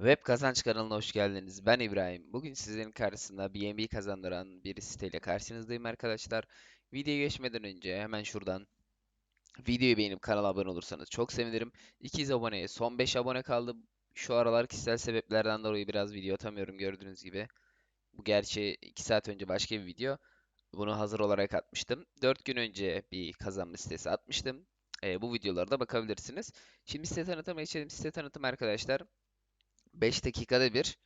Web Kazanç kanalına hoş geldiniz. Ben İbrahim. Bugün sizlerin karşısında BNB kazandıran bir siteyle karşınızdayım arkadaşlar. Videoya geçmeden önce hemen şuradan videoyu beğenip kanala abone olursanız çok sevinirim. 200 aboneye son 5 abone kaldı. Şu aralar kişisel sebeplerden dolayı biraz video atamıyorum gördüğünüz gibi. Bu gerçi 2 saat önce başka bir video. Bunu hazır olarak atmıştım. 4 gün önce bir kazanma sitesi atmıştım. Ee, bu videolarda bakabilirsiniz. Şimdi site tanıtıma geçelim. Site tanıtım arkadaşlar. 5 dakikada bir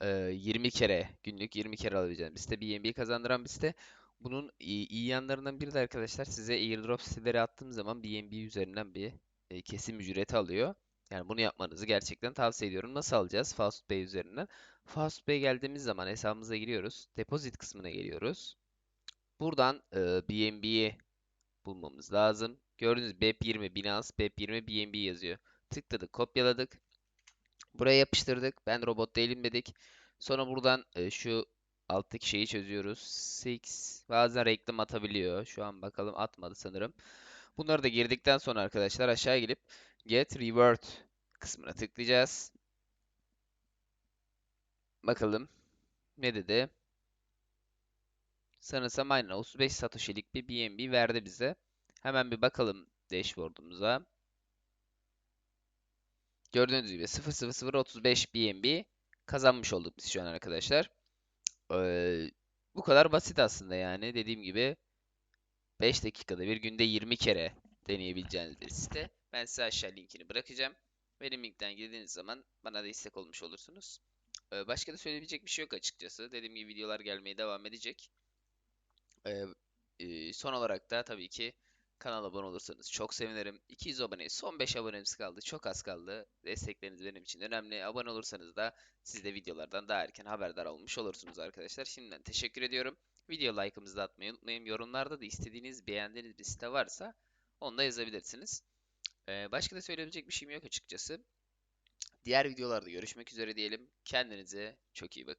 e, 20 kere günlük 20 kere alabileceğiniz bir site. BNB kazandıran bir site. Bunun iyi, iyi yanlarından biri de arkadaşlar size airdrop siteleri attığım zaman BNB üzerinden bir e, kesim ücreti alıyor. Yani bunu yapmanızı gerçekten tavsiye ediyorum. Nasıl alacağız? FastPay üzerinden. FastPay geldiğimiz zaman hesabımıza giriyoruz. Deposit kısmına geliyoruz. Buradan e, BNB'yi bulmamız lazım. Gördüğünüz BEP20 Binance BEP20 BNB yazıyor. Tıkladık, kopyaladık. Buraya yapıştırdık. Ben robot değilim dedik. Sonra buradan e, şu alttaki şeyi çözüyoruz. Six bazen reklam atabiliyor. Şu an bakalım atmadı sanırım. Bunları da girdikten sonra arkadaşlar aşağı gelip Get Reward kısmına tıklayacağız. Bakalım ne dedi? Sanırsam aynen 35 Satoshi'lik bir BNB verdi bize. Hemen bir bakalım dashboard'umuza. Gördüğünüz gibi 00035 BNB kazanmış olduk biz şu an arkadaşlar. Ee, bu kadar basit aslında yani. Dediğim gibi 5 dakikada bir günde 20 kere deneyebileceğiniz bir site. Ben size aşağı linkini bırakacağım. Benim linkten girdiğiniz zaman bana da istek olmuş olursunuz. Ee, başka da söyleyebilecek bir şey yok açıkçası. Dediğim gibi videolar gelmeye devam edecek. Ee, e, son olarak da tabii ki kanala abone olursanız çok sevinirim. 200 abone, son 5 abonemiz kaldı. Çok az kaldı. Destekleriniz benim için önemli. Abone olursanız da siz de videolardan daha erken haberdar olmuş olursunuz arkadaşlar. Şimdiden teşekkür ediyorum. Video like'ımızı da atmayı unutmayın. Yorumlarda da istediğiniz, beğendiğiniz bir site varsa onu da yazabilirsiniz. Ee, başka da söyleyebilecek bir şeyim yok açıkçası. Diğer videolarda görüşmek üzere diyelim. Kendinize çok iyi bakın.